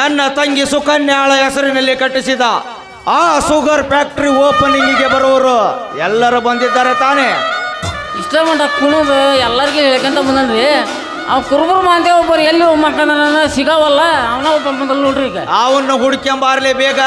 ನನ್ನ ತಂಗಿ ಸುಕನ್ಯಾಳ ಹೆಸರಿನಲ್ಲಿ ಕಟ್ಟಿಸಿದ ಆ ಶುಗರ್ ಫ್ಯಾಕ್ಟ್ರಿ ಓಪನಿಂಗಿಗೆ ಬರುವವರು ಎಲ್ಲರೂ ಬಂದಿದ್ದಾರೆ ತಾನೇ. ಇಷ್ಟ ಮಟ್ಟ ಕುಣಿದು ಎಲ್ಲರಿಗೂ ಹೇಳ್ಕೊಂತ ಬಂದನ್ರಿ. ಅವ್ ಕುರುಬರು ಮಾಂತೆ ಒಬ್ಬರು ಎಲ್ಲಿ ಮಕ್ಕಳ ಸಿಗವಲ್ಲ ಅವನ ಒಬ್ಬ ಬಂದಲ್ಲ ನೋಡ್ರಿ ಈಗ. ಅವನ್ನು ಹುಡ್ಕೊಂಬಾರ್ಲಿ ಬೇಗ.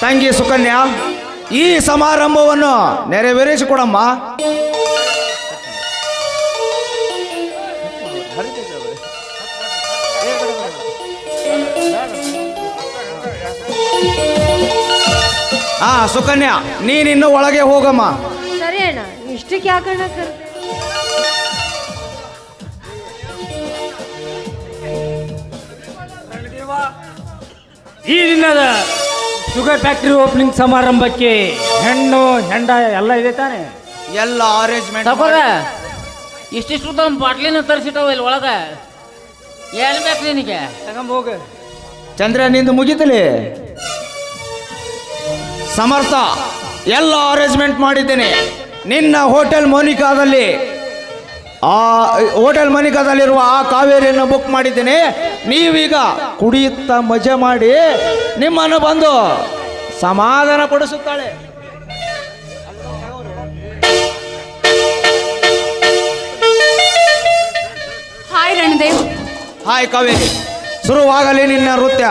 ತಂಗಿ ಸುಕನ್ಯಾ ಈ ಸಮಾರಂಭವನ್ನು ನೆರವೇರಿಸಿಕೊಡಮ್ಮ. ಆ ಸುಕನ್ಯಾ ನೀನಿನ್ನು ಒಳಗೆ ಹೋಗಮ್ಮ. ಸರಿ ಅಣ್ಣ ಇಷ್ಟಕ್ಕೆ ಯಾಕಣ್ಣ ಈ ದಿನದ ಶುಗರ್ ಫ್ಯಾಕ್ಟರಿ ಓಪನಿಂಗ್ ಸಮಾರಂಭಕ್ಕೆ ಹೆಣ್ಣು ಹೆಂಡ ಎಲ್ಲ ಇದೆ ತಾನೆ. ಎಲ್ಲ ಅರೇಂಜ್ಮೆಂಟ್ ಇಷ್ಟಿಷ್ಟು ತಮ್ಮ ಬಾಟ್ಲಿನ ತರಿಸಿಟ್ಟವ ಇಲ್ಲಿ ಒಳಗ. ಏನ್ ಬೇಕು ನಿನಗೆ? ತಗೊಂಬೋಗ ಚಂದ್ರ ನಿಂದು ಮುಗಿತಲಿ? ಸಮರ್ಥ ಎಲ್ಲ ಅರೇಂಜ್ಮೆಂಟ್ ಮಾಡಿದ್ದೇನೆ. ನಿನ್ನ ಹೋಟೆಲ್ ಮೋನಿಕಾದಲ್ಲಿ ಆ ಹೋಟೆಲ್ ಮನಿಕದಲ್ಲಿರುವ ಆ ಕಾವೇರಿಯನ್ನು ಬುಕ್ ಮಾಡಿದ್ದೀನಿ. ನೀವೀಗ ಕುಡಿಯುತ್ತಾ ಮಜಾ ಮಾಡಿ ನಿಮ್ಮನ್ನು ಬಂದು ಸಮಾಧಾನ ಪಡಿಸುತ್ತಾಳೆ. Hi Ranadev hi Kaveri. ಶುರುವಾಗಲಿ ನಿನ್ನ ನೃತ್ಯ.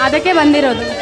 ಅದಕ್ಕೆ ಬಂದಿರೋದು.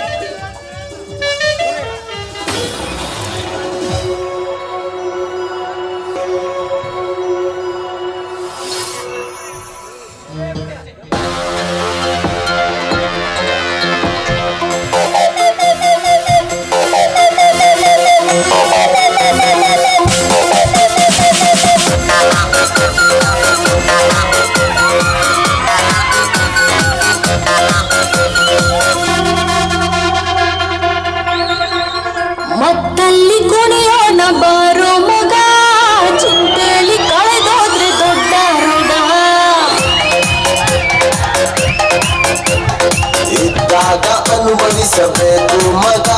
ಅನುಭವಿಸಬೇಕು ಮಗ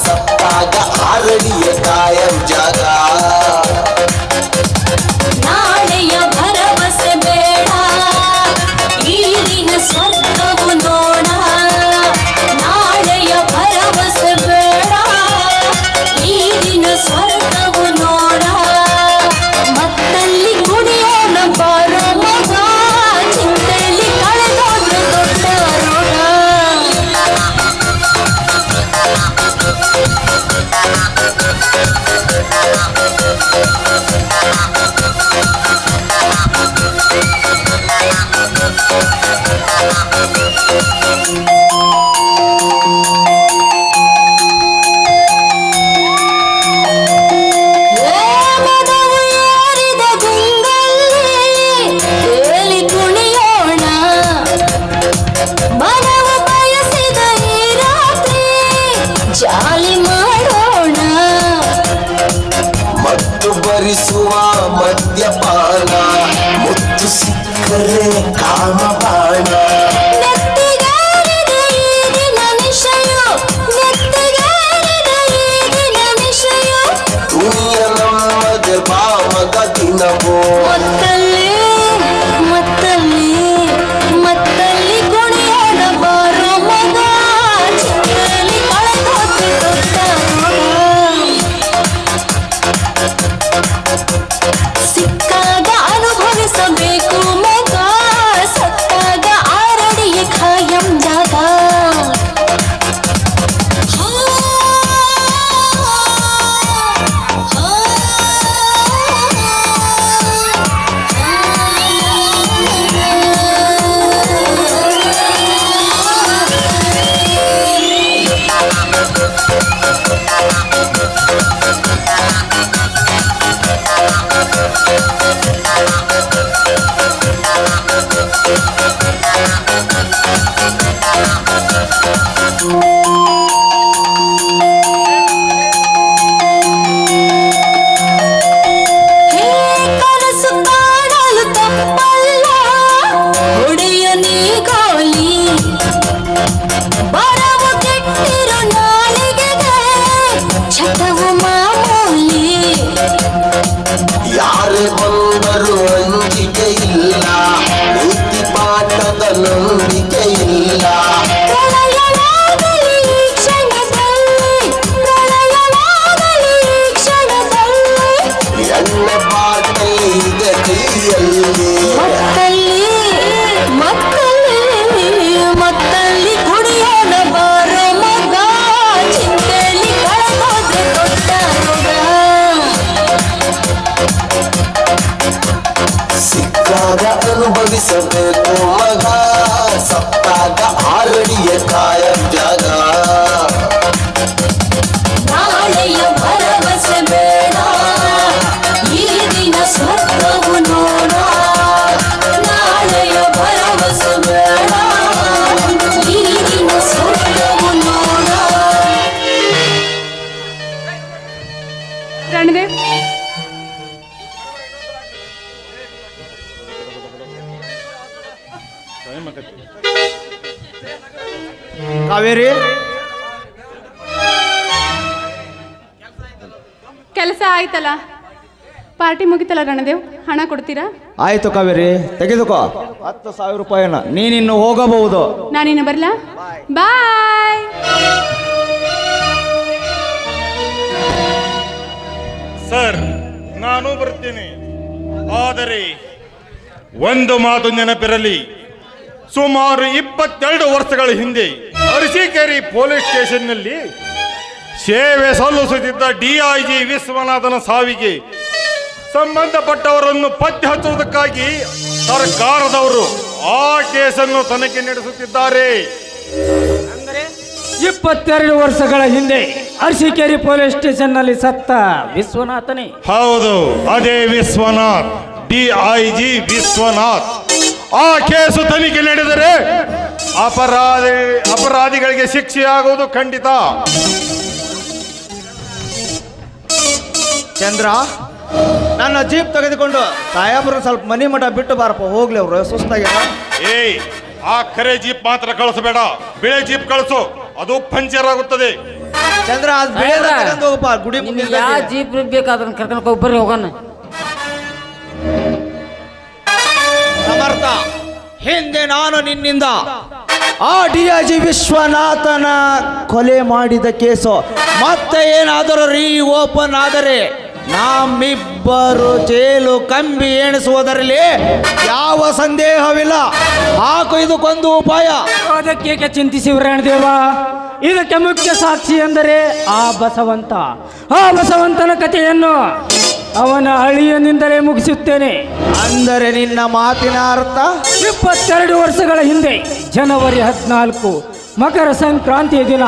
ಸತ್ತಾಗ ಆರಡಿಯ ಕಾಯಂ ಜಾಗ দেখো ಕಾವೇರಿ ಕೆಲಸ ಆಯ್ತಲ್ಲ? ಪಾರ್ಟಿ ಮುಗಿತಲ್ಲ ರಣದೇವ್? ಹಣ ಕೊಡ್ತೀರಾ? ಆಯ್ತು ಕಾವೇರಿ ತೆಗೆದುಕೋ. ಹತ್ತು ಸಾವಿರ ರೂಪಾಯಿನ ನೀನಿನ್ನು ಹೋಗಬಹುದು. ನಾನಿನ್ನು ಬರಲಾ? ಬಾಯ್ ಸರ್ ನಾನು ಬರ್ತೀನಿ. ಆದರೆ ಒಂದು ಮಾತು ನೆನಪಿರಲಿ. ಸುಮಾರು ಇಪ್ಪತ್ತೆರಡು ವರ್ಷಗಳ ಹಿಂದೆ ಅರಸೀಕೆರೆ ಪೊಲೀಸ್ ಸ್ಟೇಷನ್ನಲ್ಲಿ ಸೇವೆ ಸಲ್ಲಿಸುತ್ತಿದ್ದ ಡಿಐಜಿ ವಿಶ್ವನಾಥನ ಸಾವಿಗೆ ಸಂಬಂಧಪಟ್ಟವರನ್ನು ಪತ್ತೆ ಹಚ್ಚುವುದಕ್ಕಾಗಿ ಸರ್ಕಾರದವರು ಆ ಕೇಸನ್ನು ತನಿಖೆ ನಡೆಸುತ್ತಿದ್ದಾರೆ. ಇಪ್ಪತ್ತೆರಡು ವರ್ಷಗಳ ಹಿಂದೆ ಅರಸೀಕೆರೆ ಪೊಲೀಸ್ ಸ್ಟೇಷನ್ನಲ್ಲಿ ಸತ್ತ ವಿಶ್ವನಾಥನೇ. ಹೌದು ಅದೇ ವಿಶ್ವನಾಥ್ ಡಿಐಜಿ ವಿಶ್ವನಾಥ್. ಆ ಕೇಸು ತನಿಖೆ ನಡೆದರೆ ಅಪರಾಧಿ ಅಪರಾಧಿಗಳಿಗೆ ಶಿಕ್ಷೆಯಾಗುವುದು ಖಂಡಿತ. ಚಂದ್ರ ನನ್ನ ಜೀಪ್ ತೆಗೆದುಕೊಂಡು ಸಾಯಾಬ್ರು ಸ್ವಲ್ಪ ಮನಿ ಮಠ ಬಿಟ್ಟು ಬಾರಪ್ಪ ಹೋಗ್ಲಿ ಅವರು ಸುಸ್ತಾಗ್ಯಾರ. ಏಯ್ ಆ ಕರೆ ಜೀಪ್ ಮಾತ್ರ ಕಳಿಸಬೇಡ ಬಿಳೆ ಜೀಪ್ ಕಳಿಸು ಅದು ಪಂಚರ್ ಆಗುತ್ತದೆ. ಚಂದ್ರ ಅದು ಬೆಳೆದ ಹೋಗಪ್ಪ ಗುಡಿ ನಿಮ್ಗೆ ಮುಂದೆ ಯಾವ ಜೀಪ್ ಬೇಕಾದ್ರೆ ಕರ್ಕೊಂಡು ಹೋಗಿ ಬರ್ರಿ ಹೋಗೋಣ. ಸಮರ್ಥ ಹಿಂದೆ ನಾನು ನಿನ್ನಿಂದ. ಆ ಡಿ ಐ ಜಿ ವಿಶ್ವನಾಥನ ಕೊಲೆ ಮಾಡಿದ ಕೇಸು. ಮತ್ತೆ ಏನಾದರೂ ರೀ ಓಪನ್ ಆದರೆ ನಮ್ಮಿಬ್ಬರು ಜೇಲು ಕಂಬಿ ಎಣಿಸುವುದರಲ್ಲಿ ಯಾವ ಸಂದೇಹವಿಲ್ಲ. ಹಾಕು, ಇದಕ್ಕೊಂದು ಉಪಾಯ. ಅದಕ್ಕೆ ಚಿಂತಿಸಿ ರಾಣದೇವ ಇದಕ್ಕೆ ಮುಖ್ಯ ಸಾಕ್ಷಿ ಎಂದರೆ ಆ ಬಸವಂತ. ಆ ಬಸವಂತನ ಕಥೆಯನ್ನು ಅವನ ಅಳಿಯನಿಂದಲೇ ಮುಗಿಸುತ್ತೇನೆ. ಅಂದರೆ ನಿನ್ನ ಮಾತಿನ ಅರ್ಥ? ಇಪ್ಪತ್ತೆರಡು ವರ್ಷಗಳ ಹಿಂದೆ ಜನವರಿ ಹದಿನಾಲ್ಕು ಮಕರ ಸಂಕ್ರಾಂತಿಯ ದಿನ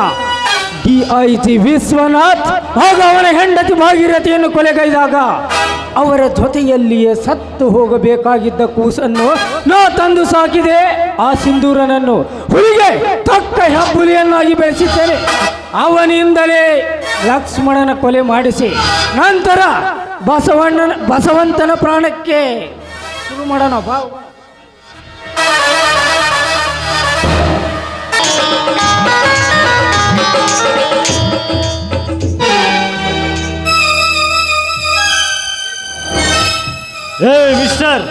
ಡಿ ಐ ಜಿ ವಿಶ್ವನಾಥ್ ಹಾಗೂ ಅವನ ಹೆಂಡತಿ ಭಾಗೀರಥಿಯನ್ನು ಕೊಲೆಗೈದಾಗ ಅವರ ಜೊತೆಯಲ್ಲಿಯೇ ಸತ್ತು ಹೋಗಬೇಕಾಗಿದ್ದ ಕೂಸನ್ನು ನಾ ತಂದು ಸಾಕಿದೆ. ಆ ಸಿಂಧೂರನನ್ನು ಹುಲಿಗೆ ತಕ್ಕ ಹೆಬ್ಬುಲಿಯನ್ನಾಗಿ ಬೆಳೆಸಿದ್ದೇನೆ. ಅವನಿಂದಲೇ ಲಕ್ಷ್ಮಣನ ಕೊಲೆ ಮಾಡಿಸಿ ನಂತರ ಬಸವಣ್ಣನ ಬಸವಂತನ ಪ್ರಾಣಕ್ಕೆ ಶುರು ಮಾಡೋಣ ಬಾ. ಏ ಮಿಸ್ಟರ್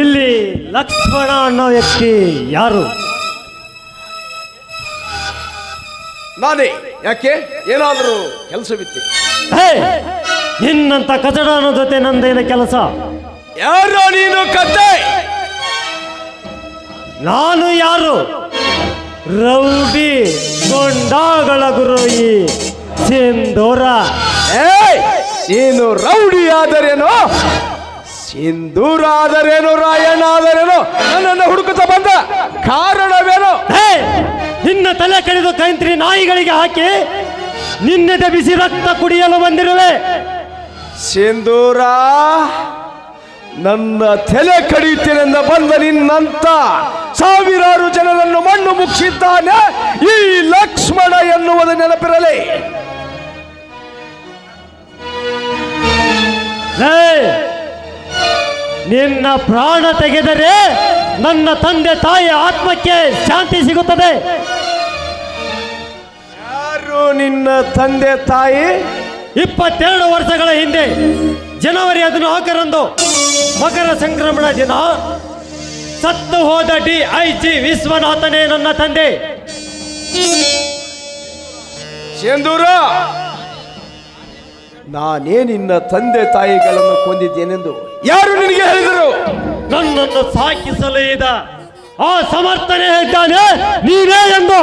ಇಲ್ಲಿ ಲಕ್ಷ್ಮಣ ಅನ್ನೋ ವ್ಯಕ್ತಿ ಯಾರು? ನಾನೇ ಯಾಕೆ? ಏನಾದರೂ ಕೆಲಸವಿತ್ತು. ಹೇ ನಿನ್ನಂತ ಕಚಡನ ಜೊತೆ ನಂದೇನ ಕೆಲಸ? ಯಾರೋ ನೀನು ಕತೆ ನಾನು ಯಾರು? ರೌಡಿ ಗೊಂಡಾಗಳ ಗುರುಯಿ ಸಿಂಧೂರ. ಏಯ್ ನೀನು ರೌಡಿ ಆದರೇನು? ಸಿಂಧೂರ ಆದರೇನು ರಾಯಣ್ಣ ಆದರೇನು? ನನ್ನನ್ನು ಹುಡುಕುತ್ತಾ ಬಂದ? ಕಾರಣವೇನು? ನಿನ್ನ ತಲೆ ಕಡಿದು ಕೈಂತ್ರಿ ನಾಯಿಗಳಿಗೆ ಹಾಕಿ ನಿನ್ನೆದ ಬಿಸಿ ರಕ್ತ ಕುಡಿಯಲು ಬಂದಿರುವೆ. ಸಿಂಧೂರ ನನ್ನ ತಲೆ ಕಡಿಯುತ್ತೇನೆಂದ ಬಂದ ನಿನ್ನಂತ ಸಾವಿರಾರು ಜನರನ್ನು ಮಣ್ಣು ಮುಚ್ಚಿದ್ದಾನೆ ಈ ಲಕ್ಷ್ಮಣ ಎನ್ನುವುದು ನೆನಪಿರಲಿ. ನಿನ್ನ ಪ್ರಾಣ ತೆಗೆದರೆ ನನ್ನ ತಂದೆ ತಾಯಿ ಆತ್ಮಕ್ಕೆ ಶಾಂತಿ ಸಿಗುತ್ತದೆ. ಯಾರು ನಿನ್ನ ತಂದೆ ತಾಯಿ? ಇಪ್ಪತ್ತೆರಡು ವರ್ಷಗಳ ಹಿಂದೆ ಜನವರಿ ಹದಿನಾಲ್ಕರಂದು ಮಕರ ಸಂಕ್ರಮಣ ದಿನ. ಸತ್ತು ಹೋದ ಡಿ ಐ ಜಿ ವಿಶ್ವನಾಥನೇ ನನ್ನ ತಂದೆ. ಸಿಂಧೂರ! ನಾನೇ ನಿನ್ನ ತಂದೆ ತಾಯಿಗಳನ್ನು ಕೊಂದಿದ್ದೇನೆಂದು ಯಾರು ನಿನಗೆ ಹೇಳಿದರು? ನನ್ನನ್ನು ಸಾಕಿಸಲು ಇದ ಆ ಸಮರ್ಥನೆ ಇದ್ದಾನೆ ನೀನೇ ಎಂದು.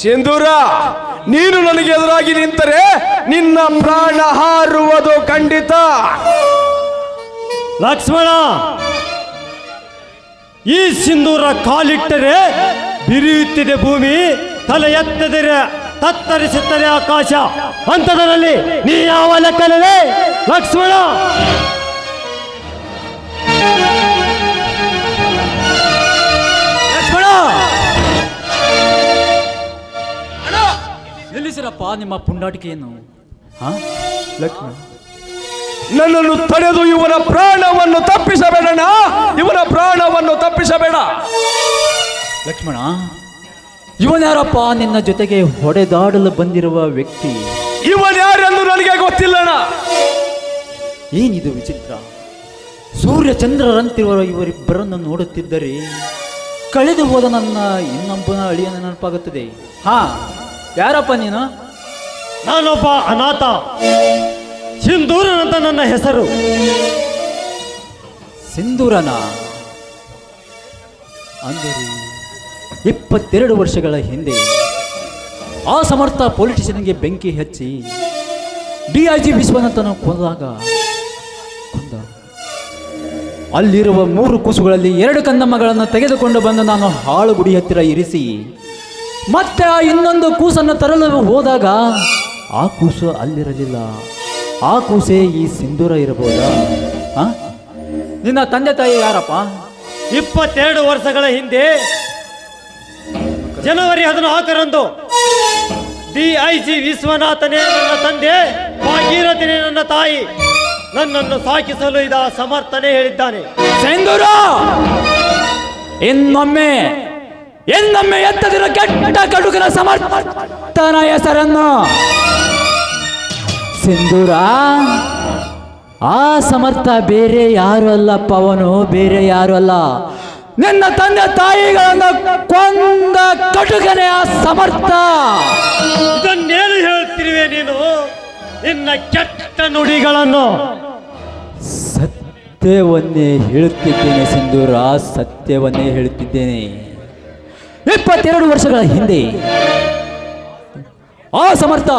ಸಿಂಧೂರ! ನೀನು ನನಗೆ ಎದುರಾಗಿ ನಿಂತರೆ ನಿನ್ನ ಪ್ರಾಣ ಹಾರುವುದು ಖಂಡಿತ. ಲಕ್ಷ್ಮಣ, ಈ ಸಿಂಧೂರ ಕಾಲಿಟ್ಟರೆ ಬಿರಿಯುತ್ತಿದೆ ಭೂಮಿ, ತಲೆ ಎತ್ತದಿರ ತತ್ತರಿಸುತ್ತದೆ ಆಕಾಶ. ಅಂತದರಲ್ಲಿ ನೀ ಯಾವ ಲೆಕ್ಕಲೇ ಲಕ್ಷ್ಮಣ? ನಿಲ್ಲಿಸಿರಪ್ಪ ನಿಮ್ಮ ಪುಂಡಾಟಿಕೆಯನ್ನು? ಹಾ? ಲಕ್ಷ್ಮಣ. ನನ್ನನ್ನು ತಡೆದು ಇವನ ಪ್ರಾಣವನ್ನು ತಪ್ಪಿಸಬೇಡಣ ಇವನ ಪ್ರಾಣವನ್ನು ತಪ್ಪಿಸಬೇಡ. ಲಕ್ಷ್ಮಣ ಇವನ್ಯಾರಪ್ಪ ನಿನ್ನ ಜೊತೆಗೆ ಹೊಡೆದಾಡಲು ಬಂದಿರುವ ವ್ಯಕ್ತಿ? ಇವನ್ಯಾರೆಂದು ನನಗೆ ಗೊತ್ತಿಲ್ಲಣ ಏನಿದು ವಿಚಿತ್ರ? ಸೂರ್ಯ ಚಂದ್ರರಂತಿರುವ ಇವರಿಬ್ಬರನ್ನು ನೋಡುತ್ತಿದ್ದರೆ ಕಳೆದು ಹೋದ ನನ್ನ ಇನ್ನೊಬ್ಬನ ಅಳಿಯನ ನೆನಪಾಗುತ್ತದೆ. ಹಾ. ಯಾರಪ್ಪ ನೀನು? ನಾನೊಬ್ಬ ಅನಾಥ. ಸಿಂಧೂರನಂತ ನನ್ನ ಹೆಸರು. ಸಿಂಧೂರನ? ಅಂದರೆ ಇಪ್ಪತ್ತೆರಡು ವರ್ಷಗಳ ಹಿಂದೆ ಆ ಸಮರ್ಥ ಪೊಲಿಟಿಷಿಯನ್ಗೆ ಬೆಂಕಿ ಹಚ್ಚಿ ಡಿ ಐ ಜಿ ವಿಶ್ವನಾಥನ ಕೊಂದಾಗ ಕೊಂದ. ಅಲ್ಲಿರುವ ಮೂರು ಕೂಸುಗಳಲ್ಲಿ ಎರಡು ಕಂದಮ್ಮಗಳನ್ನು ತೆಗೆದುಕೊಂಡು ಬಂದು ನಾನು ಹಾಳು ಗುಡಿ ಹತ್ತಿರ ಇರಿಸಿ ಮತ್ತೆ ಆ ಇನ್ನೊಂದು ಕೂಸನ್ನು ತರಲು ಹೋದಾಗ ಆ ಕೂಸು ಅಲ್ಲಿರಲಿಲ್ಲ. ಆ ಕೂಸೆ ಈ ಸಿಂಧೂರ ಇರಬಹುದಾ? ನಿನ್ನ ತಂದೆ ತಾಯಿ ಯಾರಪ್ಪ? ಇಪ್ಪತ್ತೆರಡು ವರ್ಷಗಳ ಹಿಂದೆ ಜನವರಿ ಹದಿನಾಲ್ಕರಂದು ಡಿ ಐ ಜಿ ವಿಶ್ವನಾಥನೇ ನನ್ನ ತಂದೆ ಭಾಗೀರಥನೇ ನನ್ನ ತಾಯಿ ನನ್ನನ್ನು ಸಾಕಿಸಲು ಇದ ಸಮರ್ಥನೆ ಹೇಳಿದ್ದಾನೆ. ಸಿಂಧೂರ! ಇನ್ನೊಮ್ಮೆ ಇನ್ನೊಮ್ಮೆ ಎತ್ತದಿರೋ ಕೆಟ್ಟ ಕಡುಕನ ಸಮರ್ಥನ ಹೆಸರನ್ನು ಸಿಂಧೂರ. ಆ ಸಮರ್ಥ ಬೇರೆ ಯಾರು ಅಲ್ಲಪ್ಪ ಅವನು ಬೇರೆ ಯಾರು ಅಲ್ಲ. ನಿನ್ನ ತಂದೆ ತಾಯಿಗಳನ್ನು ಕೊಂದ ಕಟುಕನೆ ಆ ಸಮರ್ಥ. ಇದನ್ನೇನು ಹೇಳ್ತಿರುವೆ ನೀನು? ನಿನ್ನ ಕೆಟ್ಟ ನುಡಿಗಳನ್ನು. ಸತ್ಯವನ್ನೇ ಹೇಳುತ್ತಿದ್ದೇನೆ ಸಿಂಧೂರ ಸತ್ಯವನ್ನೇ ಹೇಳುತ್ತಿದ್ದೇನೆ. ಇಪ್ಪತ್ತೆರಡು ವರ್ಷಗಳ ಹಿಂದೆ ಆ ಸಮರ್ಥ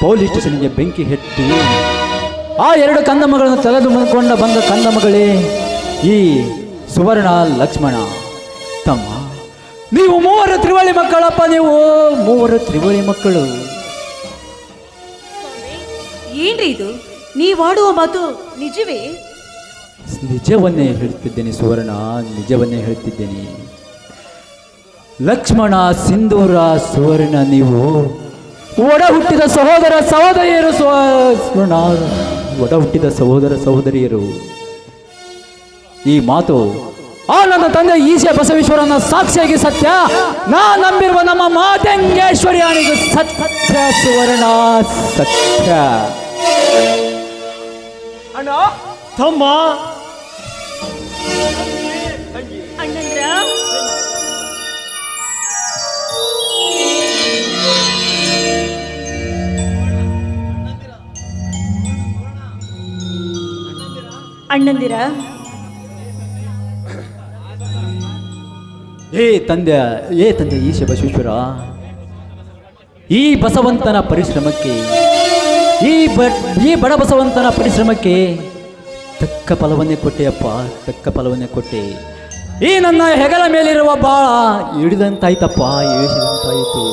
ಪೊಲೀಸ್ ಸ್ಟೇಷನ್ಗೆ ಬೆಂಕಿ ಹೆಟ್ಟಿ ಆ ಎರಡು ಕಂದಮ್ಮಗಳನ್ನು ತೆಗೆದುಕೊಂಡು ಬಂದ ಕಂದಮ್ಮಗಳೇ ಈ ಸುವರ್ಣ ಲಕ್ಷ್ಮಣ ತಮ್ಮ. ನೀವು ಮೂವರು ತ್ರಿವಳಿ ಮಕ್ಕಳಪ್ಪ ನೀವು ಮೂವರು ತ್ರಿವಳಿ ಮಕ್ಕಳು. ಏನ್ರಿ ಇದು? ನೀವಾಡುವ ಮಾತು ನಿಜವೇ? ನಿಜವನ್ನೇ ಹೇಳ್ತಿದ್ದೇನೆ ಸುವರ್ಣ ನಿಜವನ್ನೇ ಹೇಳುತ್ತಿದ್ದೇನೆ ಲಕ್ಷ್ಮಣ ಸಿಂಧೂರ ಸುವರ್ಣ ನೀವು ಒಡ ಹುಟ್ಟಿದ ಸಹೋದರ ಸಹೋದರಿಯರು ಸ್ವ- ಸುವರ್ಣ ಒಡ ಹುಟ್ಟಿದ ಸಹೋದರ ಸಹೋದರಿಯರು. ಈ ಮಾತು ಆ ನನ್ನ ತಂದೆ ಈಶ ಬಸವೇಶ್ವರನ ಸಾಕ್ಷಿಯಾಗಿ ಸತ್ಯ. ನಾ ನಂಬಿರುವ ನಮ್ಮ ಮಾತಂಗೇಶ್ವರಿ ಆಣಿಗೂ ಸತ್ಯ ಸುವರ್ಣ, ಸತ್ಯ. ಅಣ್ಣ, ತಮ್ಮ. ಅಣ್ಣಂದಿರ? ಏ ತಂದೆ ಏ ತಂದೆ ಈಶ ಬಸವೇಶ್ವರ ಈ ಬಸವಂತನ ಪರಿಶ್ರಮಕ್ಕೆ ಈ ಬ ಈ ಬಡ ಬಸವಂತನ ಪರಿಶ್ರಮಕ್ಕೆ ತಕ್ಕ ಫಲವನ್ನೇ ಕೊಟ್ಟೆಯಪ್ಪ ತಕ್ಕ ಫಲವನ್ನೇ ಕೊಟ್ಟೆ. ಈ ನನ್ನ ಹೆಗಲ ಮೇಲಿರುವ ಬಾಳ ಹಿಡಿದಂತಾಯ್ತಪ್ಪ ಇಳಿಸಿದಂತಾಯಿತು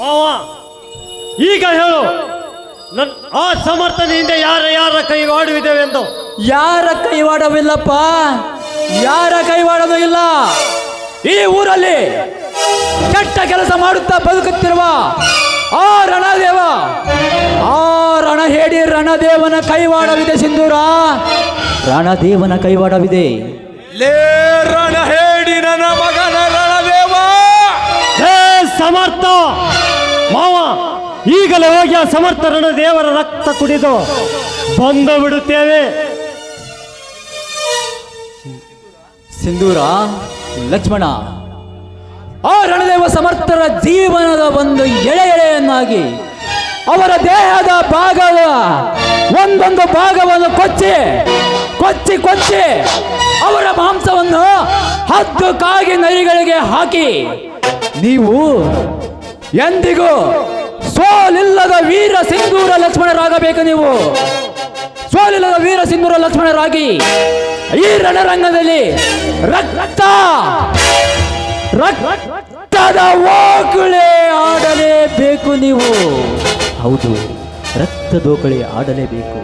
ಮಾವ ಈಗ ಹೇಳು. ನನ್ ಆ ಸಮರ್ಥನೆಯಿಂದ ಯಾರ ಯಾರ ಕೈವಾಡುವಿದೆವೆಂದು ಯಾರ ಕೈವಾಡವಿಲ್ಲಪ್ಪ? ಯಾರ ಕೈವಾಡನೂ ಇಲ್ಲ? ಈ ಊರಲ್ಲಿ ಕೆಟ್ಟ ಕೆಲಸ ಮಾಡುತ್ತಾ ಬದುಕುತ್ತಿರುವ ಆ ರಣದೇವ ಆ ರಣಹೇಡಿ ರಣದೇವನ ಕೈವಾಡವಿದೆ ಸಿಂಧೂರ. ರಣದೇವನ ಕೈವಾಡವಿದೆ. ಲೇ ರಣ ಹೇಳಿ ನನ್ನ ಮಗನ ರಣದೇವ! ಹೇ ಸಮರ್ಥ! ಮಾವ ಈಗಲೇ ಹೋಗಿ ಆ ಸಮರ್ಥರನ್ನು ದೇವರ ರಕ್ತ ಕುಡಿದು ಬಂದು ಬಿಡುತ್ತೇವೆ. ಸಿಂಧೂರ ಲಕ್ಷ್ಮಣ, ಆ ರಣದೇವ ಸಮರ್ಥರ ಜೀವನದ ಒಂದು ಎಳೆ ಎಳೆಯನ್ನಾಗಿ ಅವರ ದೇಹದ ಭಾಗವ ಒಂದೊಂದು ಭಾಗವನ್ನು ಕೊಚ್ಚಿ ಕೊಚ್ಚಿ ಕೊಚ್ಚಿ ಅವರ ಮಾಂಸವನ್ನು ಹತ್ತು ಕಾಗಿ ನರಿಗಳಿಗೆ ಹಾಕಿ, ನೀವು ಎಂದಿಗೂ ಸೋಲಿಲ್ಲದ ವೀರ ಸಿಂಧೂರ ಲಕ್ಷ್ಮಣರಾಗಬೇಕು ನೀವು. ಸೋಲಿಲ್ಲದ ವೀರ ಸಿಂಧೂರ ಲಕ್ಷ್ಮಣರಾಗಿ ಈ ರಣರಂಗದಲ್ಲಿ ರಕ್ತ, ರಕ್ತದ ಓಕುಳೆ ಆಡಲೇಬೇಕು ನೀವು. ಹೌದು, ರಕ್ತದೋಕಳಿ ಆಡಲೇಬೇಕು.